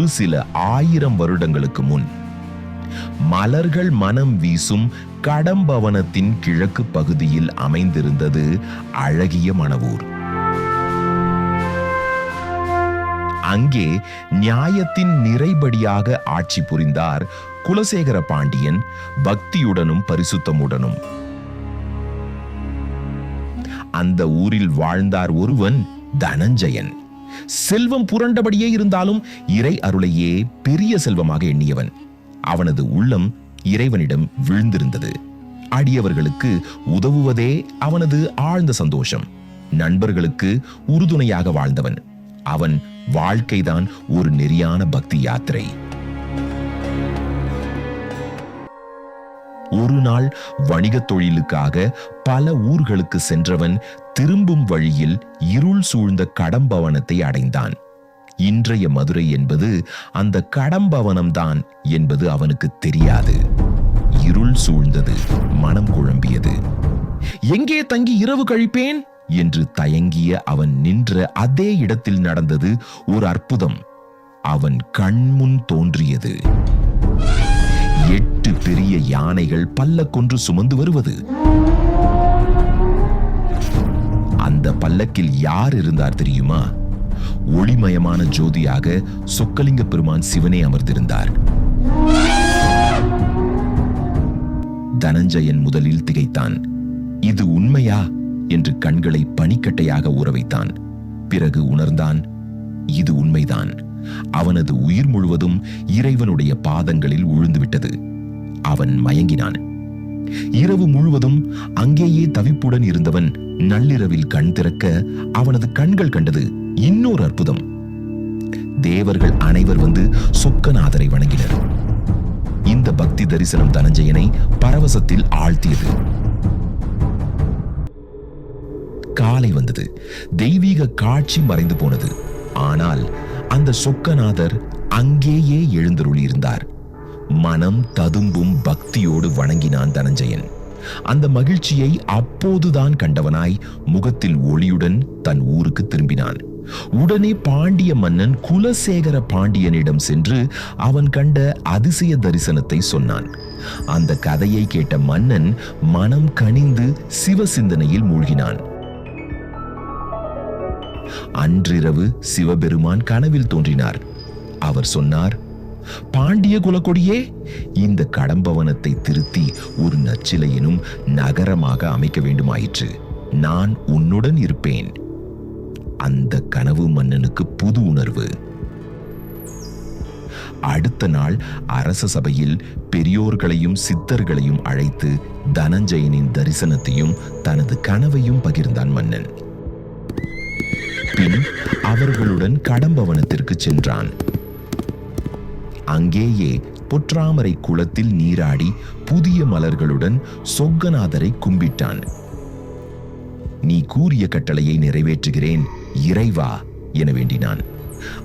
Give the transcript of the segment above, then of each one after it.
ஒரு சில ஆயிரம் வருடங்களுக்கு முன் மலர்கள் மனம் வீசும் கடம்பவனத்தின் கிழக்கு பகுதியில் அமைந்திருந்தது அழகிய மணவூர். அங்கே நியாயத்தின் நிறைபடியாக ஆட்சி புரிந்தார் குலசேகர பாண்டியன் பக்தியுடனும் பரிசுத்தமுடனும். அந்த ஊரில் வாழ்ந்தார் ஒருவன் தனஞ்சயன். செல்வம் புரண்டபடியே இருந்தாலும் இறை அருளையே பெரிய செல்வமாக எண்ணியவன். அவனது உள்ளம் இறைவனிடம் விழுந்திருந்தது. அடியவர்களுக்கு உதவுவதே அவனது ஆழ்ந்த சந்தோஷம். நண்பர்களுக்கு உறுதுணையாக வாழ்ந்தவன். அவன் வாழ்க்கைதான் ஒரு நெறியான பக்தி யாத்திரை. ஒரு நாள் வணிகத் தொழிலுக்காக பல ஊர்களுக்கு சென்றவன் திரும்பும் வழியில் இருள் சூழ்ந்த கடம்பவனத்தை அடைந்தான். இன்றைய மதுரை என்பது அந்த கடம்பவனம்தான் என்பது அவனுக்கு தெரியாது. இருள் சூழ்ந்தது மனம் குழம்பியது. எங்கே தங்கி இரவு கழிப்பேன்? என்று தயங்கிய அவன் நின்ற அதே இடத்தில் நடந்தது ஒரு அற்புதம். அவன் கண்முன் தோன்றியது. யானைகள் பல்லக்கொன்று சுமந்து வருவது. அந்த பல்லக்கில் யார் இருந்தார் தெரியுமா? ஒளிமயமான ஜோதியாக சொக்கலிங்க பெருமான் சிவனே அமர்ந்திருந்தார். தனஞ்சயன் முதலில் திகைத்தான். இது உண்மையா? என்று கண்களை பனிக்கட்டையாக உறவைத்தான் பிறகு உணர்ந்தான் இது உண்மைதான். அவனது உயிர் முழுவதும் இறைவனுடைய பாதங்களில் உழுந்துவிட்டது. அவன் மயங்கினான். இரவு முழுவதும் அங்கேயே தவிப்புடன் இருந்தவன் நள்ளிரவில் கண் திறக்க அவனது கண்கள் கண்டது இன்னொரு அற்புதம். தேவர்கள் அனைவர் வந்து சொக்கநாதரை வணங்கினர். இந்த பக்தி தரிசனம் தனஞ்சயனை பரவசத்தில் ஆழ்த்தியது. காலை வந்தது. தெய்வீக காட்சி மறைந்து போனது. ஆனால் அந்த சொக்கநாதர் அங்கேயே எழுந்தருளியிருந்தார். இருந்தார் மனம் ததும்பும் பக்தியோடு வணங்கினான் தனஞ்சயன். அந்த மகிழ்ச்சியை அப்போதுதான் கண்டவனாய் முகத்தில் ஒளியுடன் தன் ஊருக்கு திரும்பினான். உடனே பாண்டிய மன்னன் குலசேகர பாண்டியனிடம் சென்று அவன் கண்ட அதிசய தரிசனத்தை சொன்னான். அந்த கதையை கேட்ட மன்னன் மனம் கனிந்து சிவ சிந்தனையில் மூழ்கினான். அன்றிரவு சிவபெருமான் கனவில் தோன்றினார். அவர் சொன்னார் பாண்டிய குலக்கொடியே இந்த கடம்பவனத்தை திருத்தி ஒரு நச்சிலையினும் நகரமாக அமைக்க வேண்டுமாயிற்று. நான் உன்னுடன் இருப்பேன். அந்த கனவு மன்னனுக்கு புது உணர்வு. அடுத்த நாள் அரச சபையில் பெரியோர்களையும் சித்தர்களையும் அழைத்து தனஞ்சயனின் தரிசனத்தையும் தனது கனவையும் பகிர்ந்தான் மன்னன். பின் அவர்களுடன் கடம்பவனத்திற்கு சென்றான். அங்கேயே பொற்றாமரை குளத்தில் நீராடி புதிய மலர்களுடன் சொக்கநாதரை கும்பிட்டான். நீ கூறிய கட்டளையை நிறைவேற்றுகிறேன் இறைவா என வேண்டினான்.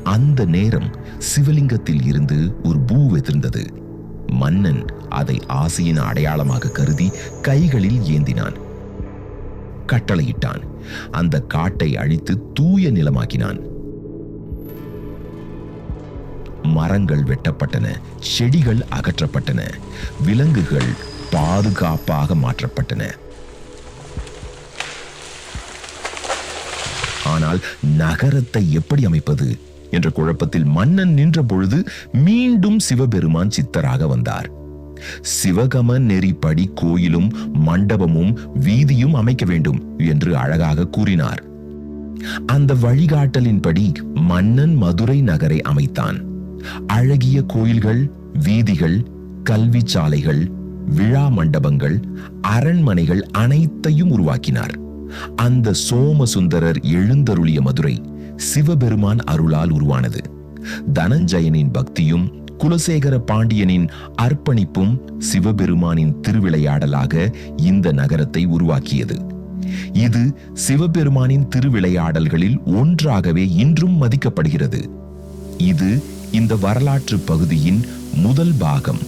அந்த நேரம் சிவலிங்கத்தில் இருந்து ஒரு பூ எதிர்ந்தது மன்னன் அதை ஆசையின் அடையாளமாக கருதி கைகளில் ஏந்தினான். கட்டளையிட்டான். அந்த காட்டை அழித்து தூய நிலமாக்கினான். மரங்கள் வெட்டப்பட்டன செடிகள் அகற்றப்பட்டன விலங்குகள் பாதுகாப்பாக மாற்றப்பட்டன. ஆனால் நகரத்தை எப்படி அமைப்பது என்ற குழப்பத்தில் மன்னன் நின்ற பொழுது மீண்டும் சிவபெருமான் சித்தராக வந்தார். சிவகம நெறிப்படி கோயிலும் மண்டபமும் வீதியும் அமைக்க வேண்டும் என்று அழகாக கூறினார். அந்த வழிகாட்டலின்படி மன்னன் மதுரை நகரை அமைத்தான். அழகிய கோயில்கள் வீதிகள் கல்வி சாலைகள் விழா மண்டபங்கள் அரண்மனைகள் அனைத்தையும் உருவாக்கினார். அந்த சோமசுந்தரர் எழுந்தருளிய மதுரை சிவபெருமான் அருளால் உருவானது. தனஞ்சயனின் பக்தியும் குலசேகர பாண்டியனின் அர்ப்பணிப்பும் சிவபெருமானின் திருவிளையாடலாக இந்த நகரத்தை உருவாக்கியது. இது சிவபெருமானின் திருவிளையாடல்களில் ஒன்றாகவே இன்றும் மதிக்கப்படுகிறது. இது இந்த வரலாற்று பகுதியின் முதல் பாகம்.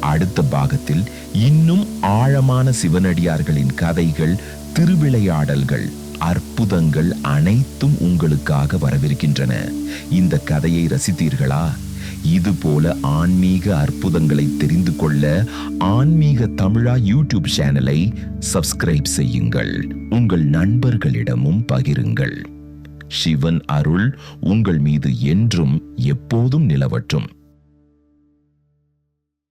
அடுத்த பாகத்தில் இன்னும் ஆழமான சிவனடியார்களின் கதைகள் திருவிளையாடல்கள் அற்புதங்கள் அனைத்தும் உங்களுக்காக வரவிருக்கின்றன. இந்த கதையை ரசித்தீர்களா? இது போல ஆன்மீக அற்புதங்களை தெரிந்து கொள்ள ஆன்மீக தமிழா யூடியூப் சேனலை சப்ஸ்கிரைப் செய்யுங்கள். உங்கள் நண்பர்களிடமும் பகிருங்கள். சிவன் அருள் உங்கள் மீது என்றும் எப்போதும் நிலவட்டும்.